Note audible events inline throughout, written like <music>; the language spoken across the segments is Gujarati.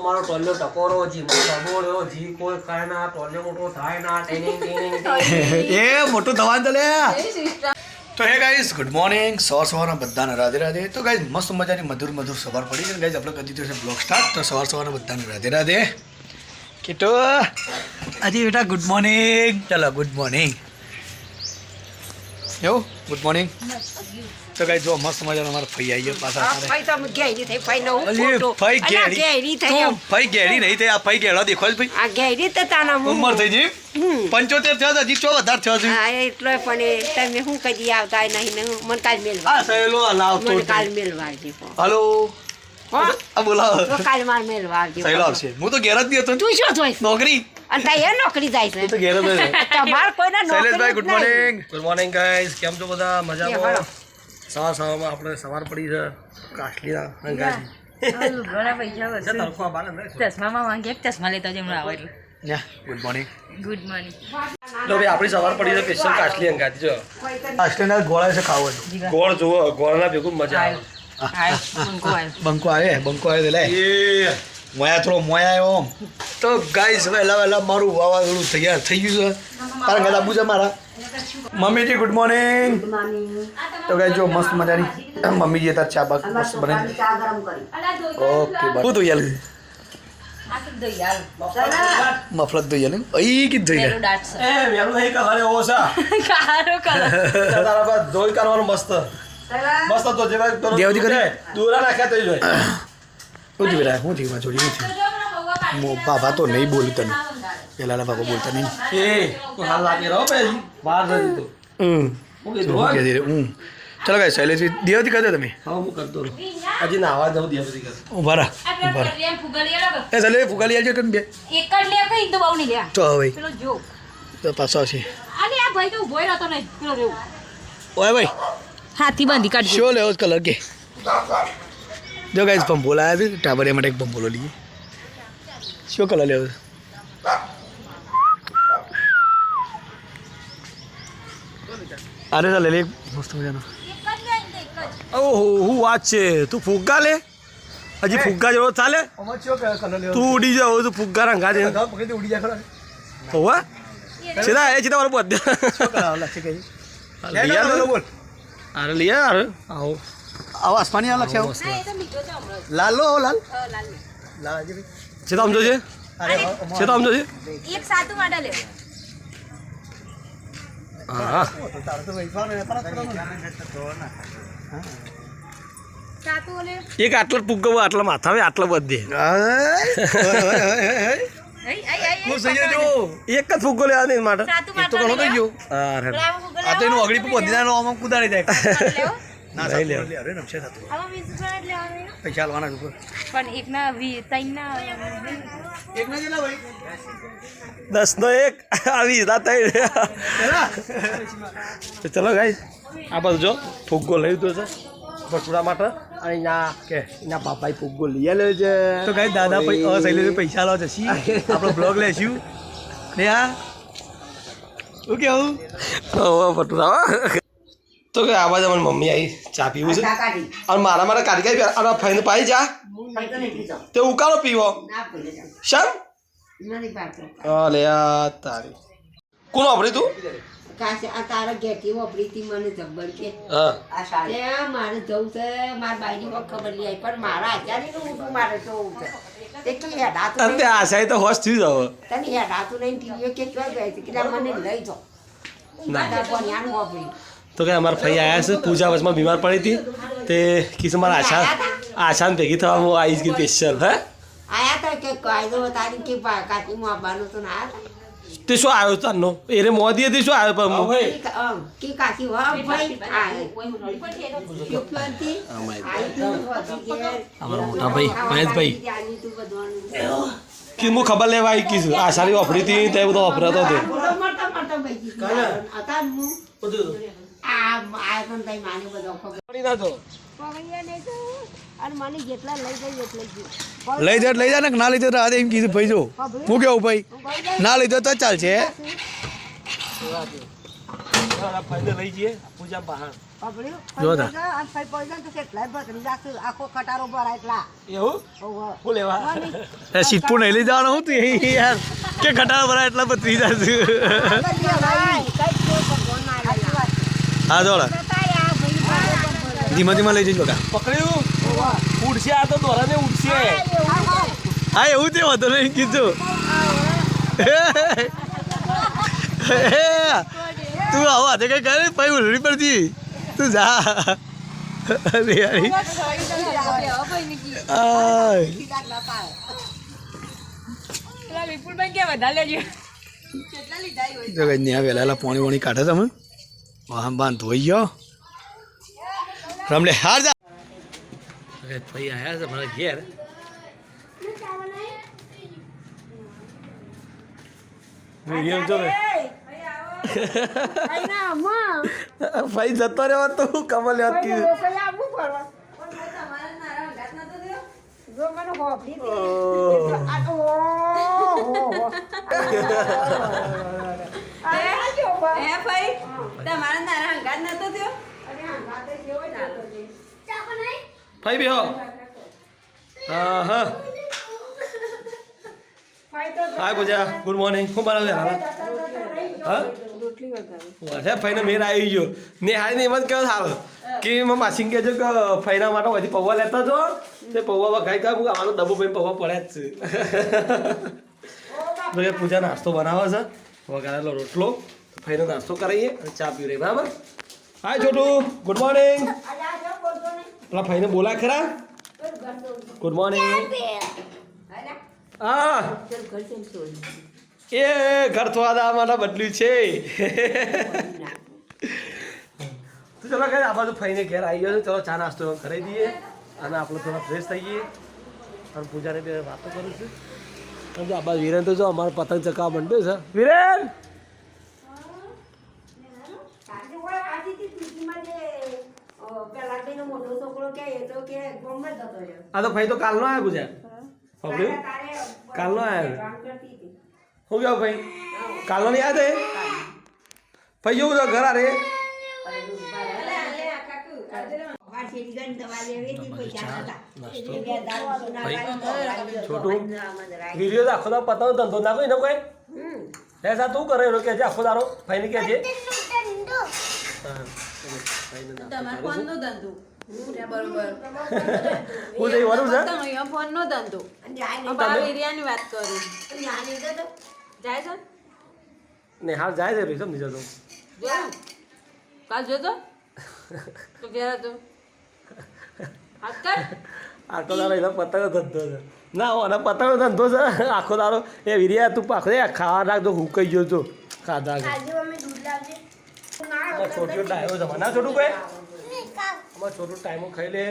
તમારો ટોલ્યો ટકોરો જી સબોળ્યો જી કોઈ ખાય ના ટોલ્યો મોટો થાય ના ટેનિંગ ટેનિંગ ટેનિંગ. એ મોટું થવાનું તો લે. તો હે ગાઈસ ગુડ મોર્નિંગ સવાર સવારના બધાને રાધે રાધે. તો ગાઈઝ મસ્ત મજાની મધુર મધુર સવાર પડી છે ગાઈઝ આપણે કરી દીધું છે બ્લોગ સ્ટાર્ટ તો સવાર સવારના બધાને રાધે રાધે. કીટો. આજે બેટા ગુડ મોર્નિંગ ચાલો ગુડ મોર્નિંગ એવું? ગુડ મોર્નિંગ તો જો મસ્ત મજાનો મારો ફઈ આવી ગયો પાછા ફઈ તો ઘેરી થઈ ફઈ નો ફોટો ફઈ ગેડી ઘેરી. થઈ તું ફઈ ગેડી નહીં થઈ આ ફઈ ગેડો દેખો જ ભાઈ. આ ઘેરી તો તાના ઉંમર થઈ જી. પંચોતેર થયો છે હજી ચો વધારે થયો છે? હા એટલો પણ તમે શું કદી આવતા નહીં ને મન કાલ મેલવા આ સહેલો હલાવતો મને કાલ મેલવા જી. હલો. હો? આ બોલાવો. કાલ માર મેલવા આવજો સહેલો આવશે. હું તો ઘેર જ હતો. તું શું જોઈશ? નોકરી. અને તાઈ નોકરી જાય તો છે ઘેર જ <laughs> તમાર કોઈને નોકરી શૈલેષભાઈ good morning good morning guys કેમ છો બધા? મજા મજામાં સવાર સવારમાં આપણે સવાર પડી છે કાશલીના ઘણા પૈસા. <laughs> ચશ્મામાં માંગે એક ચશ્મા લેતા જ હમણાં આવે એટલે. ગુડ મોર્નિંગ ગુડ મોર્નિંગ તો ભાઈ આપણી સવાર પડી છે સ્પેશિયલ કાશલી અંગાજી જો. આસ્ટ્રેલિયા ગોળા છે ખાવો ગોળ જુઓ ગોળના ભેગું મજા આવે. બંકો આવે બંકો આવે એ મોયા થોડો મોયા આવ્યો આમ તો ગાઈસ વહેલા વહેલા મારું વાવાઝોડું તૈયાર થઈ ગયું છે. તારા ઘર આબુ છે મારા. મમ્મીજી ગુડ મોર્નિંગ તો ગાઈ જો મસ્ત મજાની મમ્મીજી હતા ચા બાગ મસ્ત બને ઓકે બહુ તો આલું મફલત અહીં કીધું ધોઈ પેલું દાંત છે. એ વેલું નહીં કલર. તારા પર ધોઈ કાઢવાનું મસ્ત. મસ્ત તો જેવા દેવજી કરી? દોરા નાખ્યા તો જોઈ. શું થયું બેટા શું થયું માં જોડી શું થયું મો બાબા તો નહીં બોલ્યું તને. પેલા બાબા બોલતા નહીં. એ હાલ લાગે રહો પેલી. બહાર નથી તું. હમ. હું ચલો દેવતી કરજો તમે. હા હું કરતો હજી નાવા જવું દે બધી કર ઊભા રહા ઊભા રહા. એમ ફુગાડી આલો કે? એ ચાલે ફુગાલી આવજો કે બે. એક જ લે કઈ તો બહુ નહીં લે. તો હવે. પેલો જો. તો પાછો આવશે. અને આ ભાઈ તો ઊભો રહેતો નહીં પેલો રેવું ઓય ભાઈ. હાથી બાંધી કાઢ શો લેવો કલર કે? જો ગાઈસ પંપો આવ્યા છે. ટાબરિયા માટે એક પંપોલો લઈએ. શું કલર લેવો અરે ચાલે લે મસ્ત મજાનો. ઓહો હું વાત છે. તું ફુગ્ગા લે? હજી ફુગ્ગા જેવો ચાલે? તું ઉડી જાવ તું ફુગ્ગા રંગા છે. હોવા? સીધા એ સીધા મારું બધે અરે લઈએ અરે આવો. આવો આસમાની છે લખ્યા લાલ લો લાલ લાલ છે તો આમ સમજો છે એક સાતું માટે લે હા એક આટલો ફુગ્ગો આટલા માથા આવે આટલા બધે એક જ ફુગ્ગો લેવા નહીં માટે તો ઘણો થઈ ગયો આ તો એનું અગડી પર બધી નાનો આમાં કુદાડી જાય ના લઈ લે. સાતું અરે નમશે સાતું પૈસા છે ઉપર. પણ એક ના વી ના એક ભાઈ? દસ નો એક. આવી રાત ચલો. ગાઈ આ બધું જો ફુગ્ગો લઈ લીધો છે. ભટુડા માટે. અને એના કે ફુગ્ગો લઈ આવ્યો છે. તો કઈ દાદા ભાઈ શૈલેષ પૈસા લાવ જશી. આપણો બ્લોગ લેશું. ને આ. શું કેવું? તો કે આવાજ અમારી મમ્મી આવી ચા પીવું છે. અને મારા મારા કાઢી કાઢી અને ફાઈન પાઈ જા. તે. ઉકાળો પીવો. શમ? અલે આ તારી. કોણ વાપરી તું? આ તારા ઘેરથી વાપરી હતી મને જબ્બર કે. મારે જવું છે. મારા બાઈની ખબર નહીં આવી પણ મારા જવું છે. તે હોશ થઈ જ તને હેડાતું નહીં ટીવીઓ કે ક્યાં ગઈ છે? કે મને લઈ જાઓ. ના. તો કે અમારા ફઈ આવ્યા છે પૂજા વચમાં બીમાર પડી હતી. તે કીધું મારા આશા આશાને ભેગી થવા હું આવીશ ગઈ સ્પેશિયલ હે? આયા તા કે કાયદો તારી કે કાચીમાં આવવાનું તો ના તે શું આવ્યો તારનો એરે મોદી હતી શું આવ્યો પણ? કે ભાઈ. અમારા મોટા ભાઈ મહેશભાઈ. કે હું ખબર લેવા આવી કીધું આશાની વાપરી હતી તે બધો વપરાતો હતો. લઈ જાય લઈ જાય ને ના લઈ જાય તો આ એમ કીધું ભાઈ જો હું કેવું ભાઈ? ના લઈ જાય તો ચાલશે જાય સિદ્ધપુર નહીં લઈ જવાનું હું તું? કે ખટારો ભરાય એટલા બત્રી જશે આગળ ભાઈ, કંઈક તો ભગવાન ના આલેલા. હા દોડ. ધીમા ધીમા લઈ જજો બકા પકડ્યું? ઉડશે આ તો દોરાને ઉડશે. હા એવું તે વાંધો નહીં કીધું. તું આવો હાથે કઈ કરે પછી ઉલડી પડતી તું જા. વિપુલભાઈ કે વધારે લેજો. જો કઈ ન્યા વેલા પોણી કાઢે તમે વાહન બાન ધોઈ ગયો રમલે હાર જા ભાઈ આયા છે મારા ઘેર ભાઈ ના અમ્મા. ભાઈ જતો રહ્યો તો હું કમલ યાદ હે તમારા નાના હંગાત નતો થયો? અરે આ વાતે કેવો જાતો છે. ફાઈ બેહો. હા હા. હાય પૂજા. ગુડ મોર્નિંગ શું બનાવે હાલ? હા? અરે ફાઈને મેર આવી ગયો. ને હાય ને એમ જ કહો હાલ? કે મેં માસી કહેજો કે ફાઈના માટે પછી પૌવા લેતા જો. તે પૌવા વખાઈ કાઢું આનો ડબ્બો ભાઈ પૌવા પડ્યા જ છે. તો એ પૂજા નાસ્તો બનાવે છે. વઘારેલો રોટલો. ફાઈનો નાસ્તો કરાવીએ અને ચા પી રહી બરાબર? હાય છોટું ગુડ મોર્નિંગ. પેલા ભાઈને બોલા ખરા. ગુડ મોર્નિંગ હા. એ ઘર થોડા મારા બદલ્યું છે. તો ચલો કઈ આ બાજુ ફઈને ઘેર આવી ગયો છે. ચલો ચા નાસ્તો કરાવી દઈએ અને આપણે થોડા ફ્રેશ થઈ ગઈએ અને પૂજાને બે વાતો કરું છું. જો આ બાજુ વિરેન તો જો અમારો પતંગ ચકાવવા માંડ્યો છે. વિરેન આજે ઓય આજે તે પીસીમાં જે અ, પેલા મોટો છોકરો કે એ તો કે ગમે જતો રહ્યો. આ તો ભાઈ તો કાલનો આવ્યો સાંભળ્યું તારે કાલનો આવ્યો? કામ કરતી શું કહો ભાઈ? કાલનો નહીં યાદ હે? ભાઈ જેવું છે ઘર તો છોટું. વીડિયો આખો દાડો પતંગ ધંધો ના કોઈ? ને કોઈ. એસા તું કરે એનો કે આખો દાડો? ભાઈને કે છે? હા, તમારા ફોન નો ધંધો. હું જઈ વળું છે ફોન નો ધંધો. અને જાય નહીં. બાર એરિયાની વાત કરું. ત્યાં નહીં જતો. જાય છે? ને હાલ જાય છે રીસમ નહીં જતો કાલ જોતો? તો ઘેર હતો. આખો દારો એનો પતંગ ધંધો છે. ના ઓને પતંગ ધંધો છે. આખો દારો એ વિરિયા તું પાખો ખાવા રાખજો હું કહી ગયો છો. ખાધા દૂધ લાવજે. અમાર છોટું ડાયો છે. ના છોટું કોઈ? અમાર છોટું ટાઈમો ખાઈ લે.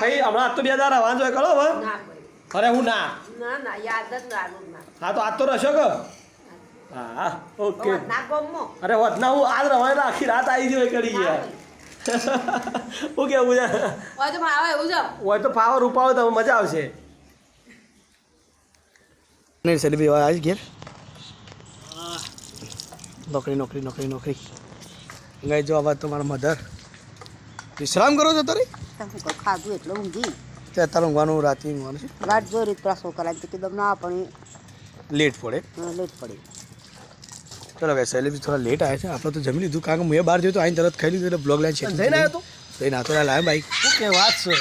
ભાઈ હમણાં આજ તો બે હજાર આવવાનું જોઈએ કરો હવે. ના અરે હું ના. ના ના યાદ જ ના. હા તો આજ તો રહેશો કે? હા ઓકે. અરે વધના હું આજ રવાય આખી રાત આવી જાય કરી ગયા હું કેવું છે હોય તો ભાવે એવું છે હોય તો પાવર રૂપાવો તો મજા આવશે. નહીં સેલિબ્રી આવી ઘેર. નોકરી નોકરી નોકરી નોકરી. ગઈ જો આવા તો મારા મધર વિશ્રામ કરો છો તારી? ખાધું એટલે ઊંઘી. ત્યાં તારે ઊંઘવાનું રાતે ઊંઘવાનું છે. રાત જો રીત પ્રાસો કરાય તો કીધું ના પણ લેટ પડે. લેટ પડે. ચલો ભાઈ સેલિબ્રી થોડા લેટ આવ્યા છે. આપણે તો જમી લીધું. કારણ કે હું એ બહાર તો આઈને તરત ખાઈ લીધું એટલે બ્લોગ લાઈન છે જઈને આવ્યો તો જઈને આતો લાવ્યો બાઈક કે વાત છે?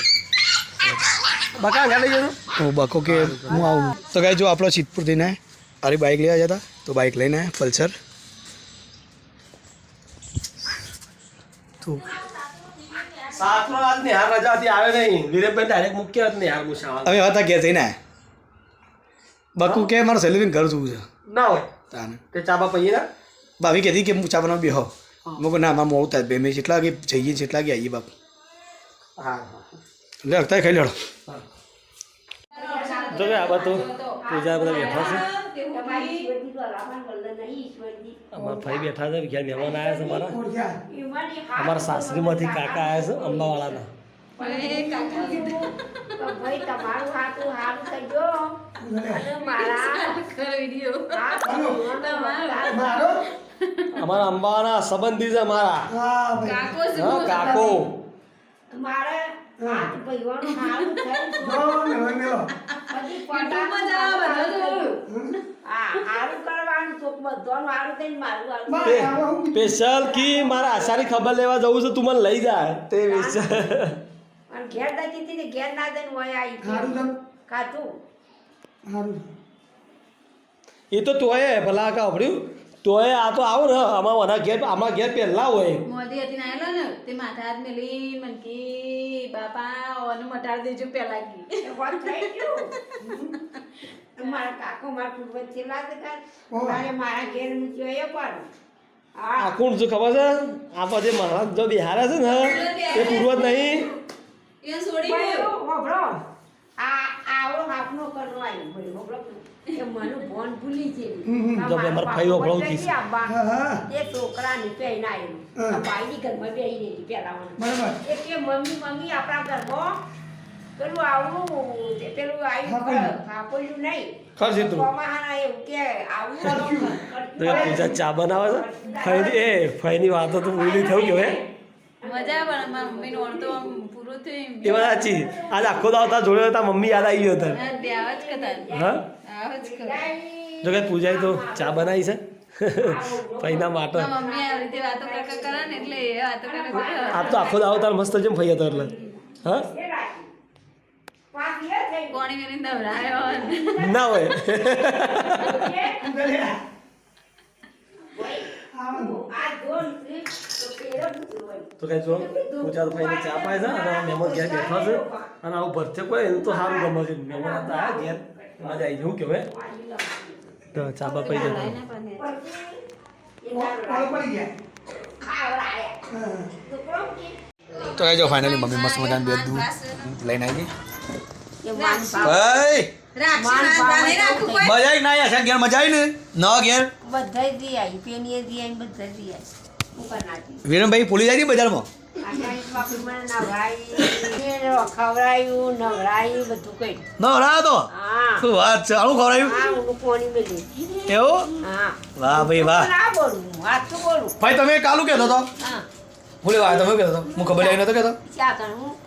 બકા ગાડી જતું હું બકો કે હું આવું. તો ગાઈ જો આપણો સિદ્ધપુર થઈને મારી બાઇક લેવા જતા તો બાઇક લઈને આવ્યા પલ્સર તું. સાતનો રાત નિહાર રજાથી આવે નહીં. વિરેનભાઈ ડાયરેક્ટ મૂક્યા જ નિહાર મુસાવા અમે હતા ઘેર જઈને બકુ કે મારે સેલિબ્રિંગ ઘર જોવું છે. ના હોય. તાને. તે ચાબા પૈયે ના? ભાભી કહેતી કે હું ચા બનાવ બેહો. મેં કહું ના મારે મોડું થાય. બે મેં જેટલા વાગે જઈએ જેટલા વાગે આવીએ બાપ. હા હા. એટલે અત્યારે ખાઈ લેડો. જો આ બધું પૂજા બધા બેઠા છે. અમારા ભાઈ બેઠા છે ઘેર મહેમાન આવ્યા છે મારા? અમારા સાસરીમાંથી કાકા આવ્યા છે હાથ અમારા અંબાના સંબંધી છે મારા. કાકો છે હા કાકો. મારે સ્પેશિયલ કી મારા આશાની ખબર લેવા જવું છે તું મને લઈ જા. તે વિશે અને ઘેર દાખી હતી ને ઘેર ના જઈને હોય આવી ખાતું હારું એ તો તોય ભલા કા સાંભળ્યું તોય આ તો આવો ને આમાં વના ઘેર આમાં ઘેર પહેલા હોય. મોદી હતી ને આયેલો ને? તે માથા હાથ મેલી મન કી બાપા ઓનું મટાડી દેજો પહેલા કી એ વાત થઈ ગયું? મારા કાકો મારા પૂર્વજ છેલ્લા હતા મારે મારા ઘેર મૂક્યો એ પણ. આ કોણ છે ખબર છે? આ પછી મહારાજ જો બિહાર છે ને એ પૂર્વજ નહીં. એ છોડી ગયો. હોભળો. હાથનો કરનો આવ્યો મને ભૂલી બે મારો બેહી. એ કે મમ્મી મમ્મી આપણા પેલું તે પેલું આવ્યું નહીં. કે આવડું તો ચા બનાવે છે? એ ફઈની વાતો તો પૂરી થયું કે મજા પણ મારા મમ્મી નું તો આમ પૂરું થયું એ વાત સાચી. આજ આખો દાવ જોડે હતા મમ્મી યાદ આવી ગયો હતા હા, જ કરતા હા? આવા જ કરતા જો કે પૂજાએ તો ચા બનાવી છે. ફઈના માટે. મારા મમ્મી આવી રીતે વાતો કરતા કરે ને એટલે એ વાતો કરે કરે. આ તો આખો દાવ તાર મસ્ત જેમ ફઈ હતો એટલે. હા? ના હોય. <laughs> <laughs> તો. કઈ જો પૂજા તો ફઈને ચા પાય છે અને મહેમાન ઘેર બેઠા છે. અને આવું ભરતે કોઈ એનું તો સારું ગમે છે. મહેમાન હતા આ ઘેર મજા આવી જવું કે હવે તો ચા બા જતો પડી કે? તો કઈ જો ફાઇનલી મમ્મી મસ્ત મજાનું બે દૂધ લઈને આવી. ગઈ. કોઈ. મજા ના આશા ઘેર મજા આવી ને નવા ઘેર? બધાય દી આવી પેનીએ દી આવી બધાય દી આવી વિરમભાઈ પોલી જાય ને બજારમાં? આષાઢી બાપી મને નવરાઈ ખવડાયું નવરાયું બધું કઈ નવરા તો? વાત છે? આવું ખવડાવ્યું હા હું કોણી મેલી. એવું? હા. વાહ ભાઈ વાહ. ના બોલું હાથું બોલું. ભાઈ તમે કાલું કહેતો હતો ભૂલી તમે કહેતો હતો હું ખબર આવી નતો કેતો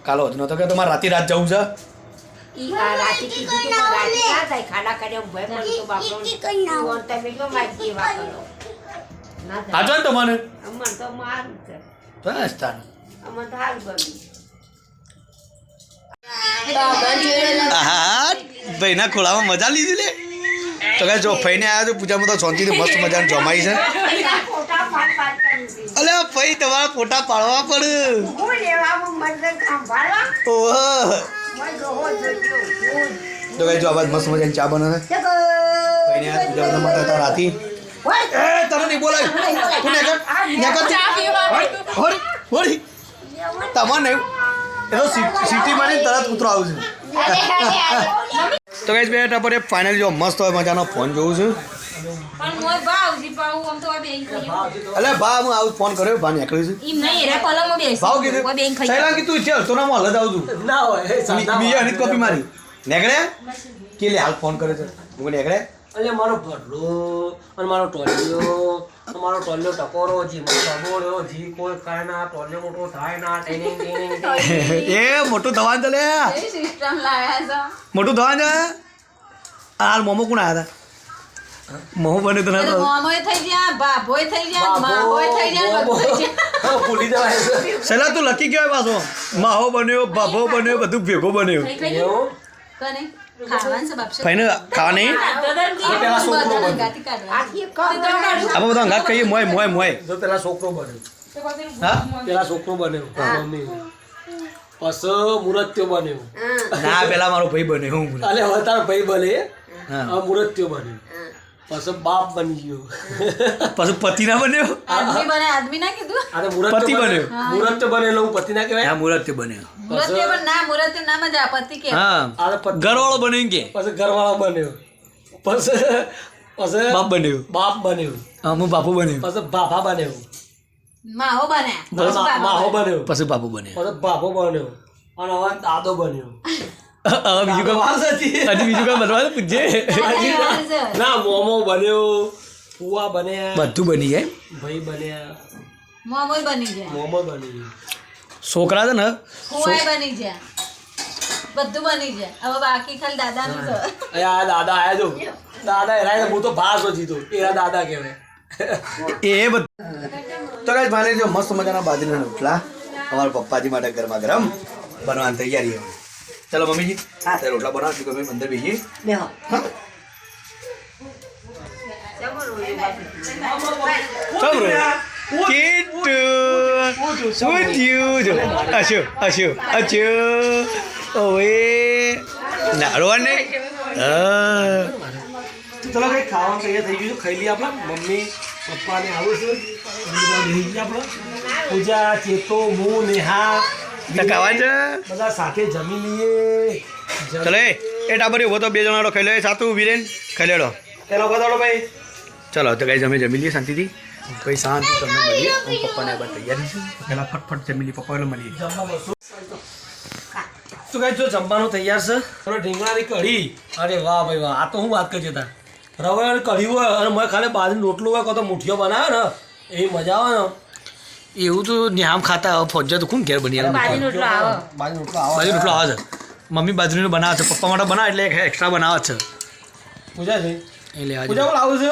કાલો નતો કેતો મારે રાતે રાત જવું છે. ઈ આ રાતે કીધું કે મારે ના થાય ખાડા કર્યા ભય પણ તો બાપરો તમે જો મારી સેવા કરો. ના થાય. હાચો ને તમને તો મારું છે. બસ તાન અમને તો હાલ ગમ્યું ભાઈના ખોળામાં મજા લીધી લે. તો કાંઈ જો ફઈને આવ્યા તો પૂજામાં તો શાંતિથી મસ્ત મજાનું જમાઈ છે. છું અલે ફઈ તમારા ફોટા પાડવા પડે. હું લેવા હું મંદિર સંભાળવા. ઓહ. તો કઈ જો આવાજ મસ્ત મજાની ચા બનાવે ફઈને આવ્યા પૂજા બધા માતા હતા રાતી. એ તને નહીં બોલાય. તું નેકર નેકર હોરી હોરી તમારે નહીં. એ સિટી માં તરત ઉતરો આવું છું. તો કઈ બે ટપરે ફાઇનલ જો મસ્ત હોય મજાનો ફોન જોઉં છું. એટલે બા હું આવું ફોન કર્યો બા નીકળ્યું છે. નહીં રે પલંગમાં બેસી ભાવ કીધું. સૈલા કીધું છે તો ના હું હાલત આવું <laughs> ના હોય બીજી અનિત કોપી મારી. નીકળે? કે લે હાલ ફોન કર્યો છે. હું મારો ભરલો અને મારો ટોલિયો મારો ટોલિયો ટકોરો જી ટકોરો જી કોઈ કાંઈ ના ટોલિયો મોટો થાય ના ટેનિંગ ટેનિંગ ટેનિંગ. એ મોટું ધવાન તો લે. સિસ્ટમ લાવ્યા છો? મોટું ધવાન છે? હાલ મોમો કોણ આવ્યા હતા મોમો બને તો ના મોમોય થઈ ગયા બાભોય થઈ ગયા માહોય થઈ ગયા બધું થઈ ગયા. ભૂલી જવાય સલા તું લકી કહેવાય પાછો માહો બન્યો બાભો બન્યો બધું ભેગો બન્યો? કને? ખાવાનું છે બાપશે. ફાઈને ખાવા નહીં પેલા છોકરો બન્યો. ગાતી કાઢવા આખી ખબર આપણે બધા અંગાત કહીએ મોય મોય મોય જો પેલા છોકરો બન્યો. હા? પેલા છોકરો બન્યો. પછી મુરત્યો બન્યો. ના પેલા મારો ભાઈ બને હું અલે હવે તારો ભાઈ બને મુરત્યો બન્યો. પછી બાપ બની ગયો. પાછો પતિ ના બન્યો? આદમી બને આદમી ના કીધું? અરે મુરત પતિ બન્યો. મુરત બનેલો હું પતિ ના કહેવાય? હા મુરત બન્યો. મુરતે પણ ના મુરતે ના મજા પતિ કે. હા. અરે ઘરવાળો બન્યો કે? પછી ઘરવાળો બન્યો. પછી પછી બાપ બન્યો. બાપ બન્યો. હા હું બાપુ બન્યો. પછી બાપા બન્યો. માહો બન્યા. માહો બન્યો. પછી બાપુ બન્યો. પછી બાપો બન્યો. અને હવે દાદો બન્યો. બીજું કામ વાત હતી. હજી બીજું કામ બનવા પૂછજે ના મોમો બન્યો પુવા બન્યા બધું બની જાય ભાઈ બન્યા મોમોય બની જાય મોમો બની છોકરા છે ને ખોવાય બની જાય બધું બની જાય હવે બાકી ખાલી દાદાનું છે અરે આ દાદા આયા જો દાદા એના હું તો ભાર તો જીતો એના દાદા કહેવાય એ બધું તો કઈ માને જો મસ્ત મજાના બાજરીના રોટલા અમારા પપ્પાજી માટે ગરમા ગરમ બનવાની તૈયારી હવે ચલો મમ્મીજી તે રોટલા બનાવશું કે અમે અંદર બેસીએ બેહો ચમ રો કીટુ શું થયું જો અશુ અશુ અચુ ઓએ ને હા ચલો કઈ ખાવાનું તૈયાર થઈ ગયું છે ખાઈ લઈએ આપણે મમ્મી પપ્પાને આવું છે પૂજા ચેતો હું નેહા તો છે? બધા સાથે જમી લઈએ. જમ- એ એ ટાબરી ઊભો તો બે જણાનો ખાઈ લે. સાતું રહીને ખાઈ લેડો. પેલો બતાડો ભાઈ. ચલો તો અમે જમી લઈએ શાંતિથી. કઈ શાંતિ તમને મળીએ. હું પપ્પાને આ તૈયારી છે પહેલાં ફટફટ જમી લઈએ પપ્પા એટલે મળીએ તો કઈ જો જમવાનું તૈયાર છે. થોડો ઢીંગણાની કઢી. અરે વાહ ભાઈ વાહ આ તો હું વાત કરજે તા રવે અને કઢી હોય અને મેં ખાલી બાજરી રોટલો હોય કાં તો મુઠીઓ બનાવે ને એ મજા આવે ને. એવું તો નિહામ ખાતા હવે ફોજ્જા તો કોણ ઘેર બની બાજરીનો રોટલો આવે. બાજરી રોટલો આવે. બાજુ રોટલો આવે છે મમ્મી બાજરીનો બનાવે છે પપ્પા માટે બનાવે એટલે એક એક્સ્ટ્રા બનાવે છે. પૂજા છે? એટલે આજે પૂજા છે?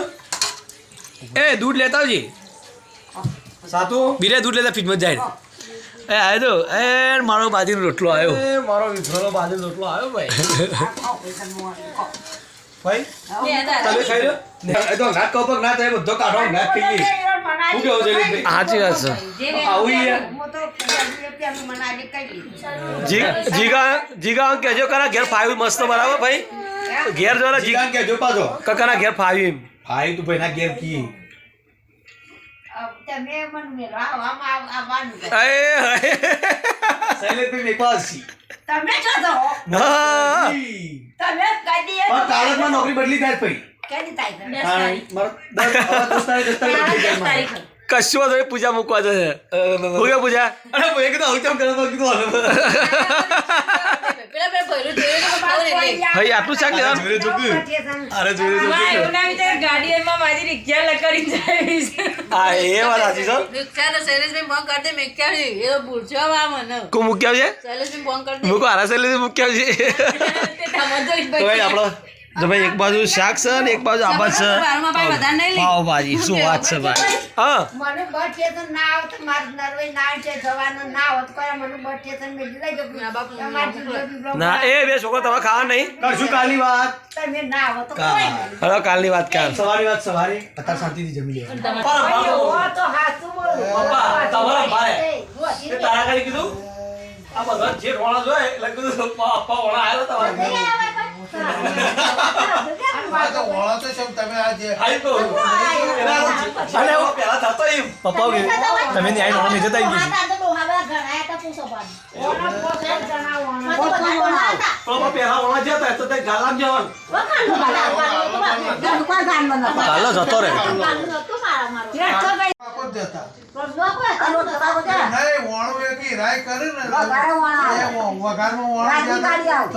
એ દૂધ લેતા આવજે. સાતું બીરે દૂધ લેતા ફ્રીજમાં જાય એ આવ્યો તો. એ મારો બાજરીનો રોટલો આવ્યો એ મારો રોટલો આવ્યો ભાઈ. <laughs> ભાઈ? તમે ખાઈ લો. એ તો નાક કપક ના થાય બધો કાઢો નાક થઈ ગઈ શું કેવું છે સાચી વાત છે આવું જીગા જીગા કહેજો કરા ઘેર ફાવી મસ્ત બરાબર ભાઈ? ઘેર જો જીગા. કેજો પાછો. કકરા ઘેર ફાવી એમ. ભાઈ તું ભાઈ ના ઘેર કી. તમે મને મેળો આવવામાં આવવાનું એ હે. શૈલેષભાઈ મેકવાસી તમે છો તો. હા તમે કદી એ પણ કાળજમાં નોકરી બદલી થાય પછી કદી થાય. મારો દસ તારીખ દસ તારીખ. કશું વાંધો નહીં, પૂજા મૂકવા જશે. હું કે પૂજા. અરે <laughs> ભાઈ કીધું આવું કીધું આટલું શાક લેવાનું. અરે જોયું માં એવું ના વિચાર ગાડીમાં મારી રિક્ષા લકડી જાય હા એ વાત સાચી છો. રિક્ષા તો શૈલેષભાઈ ફોન કરી દે મેં ક્યાં એ તો ભૂલશો વા મને. કોણ મૂક્યા છે? શૈલેષભાઈ ફોન કરી દે. મૂકો હારા સેલી મૂક્યા છે. <laughs> તે તો ભાઈ જો એક બાજુ શાક છે ને એક બાજુ આભાર છે. પાવ ભાજી શું વાત છે ભાઈ? હા. મને બસ તો ના આવત માર નરવે ના છે જવાનો ના હોત કોઈ મને બસ તો મે લઈ જજો તમારે જીવડો ના એ બે છોકરો તમે ખાવા નહીં. કરશું કાલની વાત. તમે ના હોત તો કોઈ હલો કાલની વાત કાલ. સવારી વાત સવારે. અત્યારે શાંતિથી જમી લેવાનું. હો તો હાસુ બોલું. પપ્પા, તમારા ભાઈ. તે તારા ખાલી કીધું? આ બધા જે રોણા જોય કીધું પપ્પા વણા આવ્યો તમારે પપ્પા તમે ન્યાય મળો નહીં જતા ગઈ ઓના પોતે જણાવો, ઓના પોતે જણાવો. પપ્પા પહેલા રોણા જતા તો તે ગાલામ જવાનું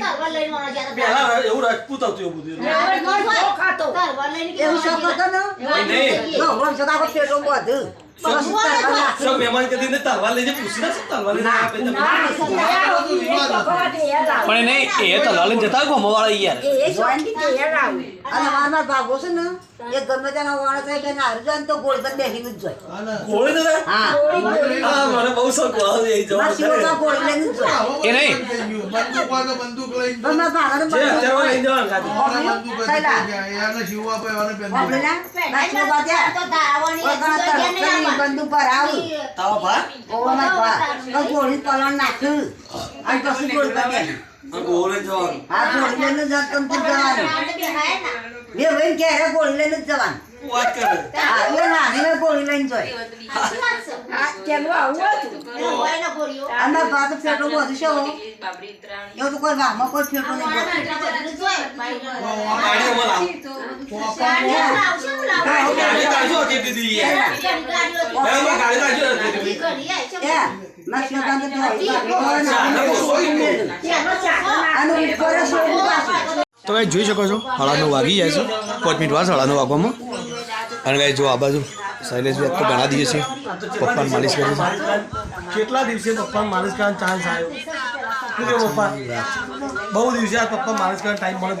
કાલો જતો રહે સૌ તલવાર લેનું કારણથી પહેલા એવું રાજપૂત હતું એવું બધું સબ મહેમાન કદી ને. તલવાર લઈને પૂછી ના તલવાર લઈને આપે છે પણ એ લઈને ગોમો વાળા યાર ગોળી તો થાય? હા. મને બહુ શોખ ગોળા. એ નહીં. જે અત્યારે લઈ જવાનું ખાતું. તાવા ભા આ ગોળ લઈ જવાનું. બે ભાઈ ક્યારે ગોળી લઈને જ જવાનું. વાત કરે. આ પેલું આવું હતું? આમાં ભાત ફેટો બધું છે. એવું તો કોઈ કોઈ ફેટો નહીં તો કાંઈ જોઈ શકો છો હળાનું વાગી જાય છે. પાંચ મિનિટ વાર હળાનું વાગવામાં. અને કાંઈ જો આ બાજુ શૈલેષભાઈ તો ઘણા દિવસે પપ્પાને માલિશ કરી છે. કેટલા દિવસે પપ્પા માલિશ કરવાનો ચાન્સ આવ્યો? પપ્પા? બહુ દિવસે આ પપ્પા માલિશ કરવાનો ટાઈમ મળે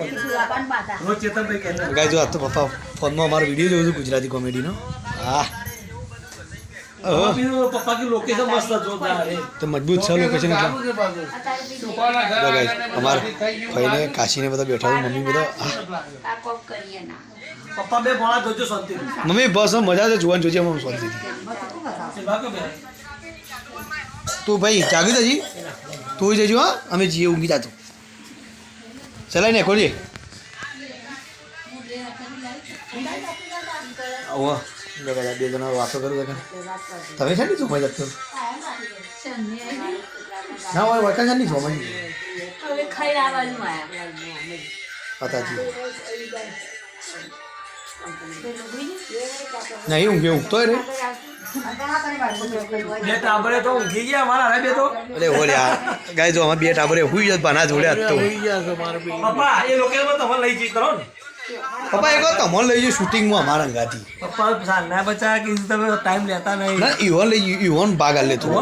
રોજ ચેતનભાઈ કહેતા કાંઈ જો આજ તો પપ્પા ફોનમાં અમારો વીડિયો જોઉં છું ગુજરાતી કોમેડીનો. હા. ઓહો, મમ્મીનું की લોકેશન મસ્ત જોરદાર હે તો મજબૂત છે લોકેશન એટલે જો guys, ભાઈને કાશીને બધા બેઠા છે મમ્મી બધા મમ્મી બસ મજા છે જોવાનું જોજે આમ શાંતિથી તું ભાઈ જાગી જજી તું જજો હા અમે જઈએ ઊંઘી જાતું ચલાય ને ખોલીએ. આવો બે બધા બે જણા વાતો કરું બધા તમે છે ને શું જતો ના હોય વાતા છે ને છો હવે ખાઈ આવવાનું આયા પતાજી નહીં ઊંઘે ઉગતો રે બે ટાબરે તો ઊંઘી ગયા મારા અરે બે તો અરે આ ગાય જો અમે બે ટાબરે હુઈ જ બાના જોડે હતો પપ્પા એ લોકેશન તમે લઈ જઈ કરો ને પપ્પા એક તમને લઈ જઈએ શૂટિંગમાં અમારા અંગાથી. પપ્પા સાંજના બચા કે તમે ટાઈમ લેતા નહીં. ના ઈવન લઈ જઈએ ઈવન ભાગ આલે તું.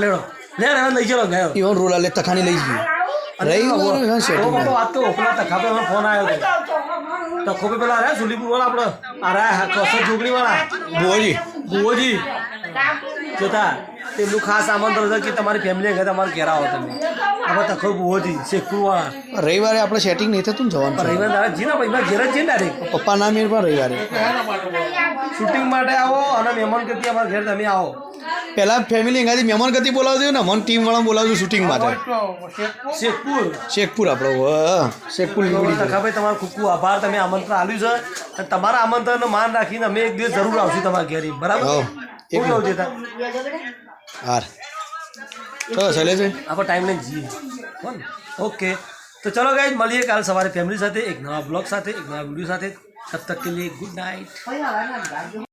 લેડો. લે રે લઈ ચલો ગયો. ઈવન રોલ આલે તખાની લઈ ગયું રહી ગયો હા ઓ વાત તો ઓપલા તખાપે મને ફોન આવ્યો તો તખો પે પેલા રે સુલીપુર વાળા આપણે અરે કસો જોગણી વાળા. બોજી બોજી જોતા. તેમનું ખાસ આમંત્રણ છે કે તમારી ફેમિલી ઘરે તમારે ઘેર આવો તમે. આપણે તકલીફ શેખપુર વાળા રવિવારે આપણે સેટિંગ નહીં થતું ને જવાનું રવિવારે દાદા જી ના ભાઈ ઘેર જ છે ડાયરેક્ટ પપ્પા ના મેળ પણ રવિવારે. શૂટિંગ માટે આવો અને મહેમાન કરતી અમારા ઘેર તમે આવો. પહેલા ફેમિલી અંગાથી મહેમાન ગતિ બોલાવજો ને મન ટીમ વાળા બોલાવજો શૂટિંગ માટે. શેખપુર? શેખપુર આપણો શેખપુર ભાઈ તમારો ખૂબ ખૂબ આભાર. તમે આમંત્રણ આપ્યું છે. અને તમારા આમંત્રણનું માન રાખીને અમે એક દિવસ જરૂર આવશું તમારા ઘેર. બરાબર? એવું. જતા હાર. તો શૈલેષભાઈ. આપણે ટાઈમ લઈને જઈએ? ઓકે તો ચલો ગાઈઝ મળીએ કાલ સવારે ફેમિલી સાથે, એક નવા બ્લોગ સાથે, એક નવા વીડિયો સાથે. તબ તક કે લીએ ગુડ નાઇટ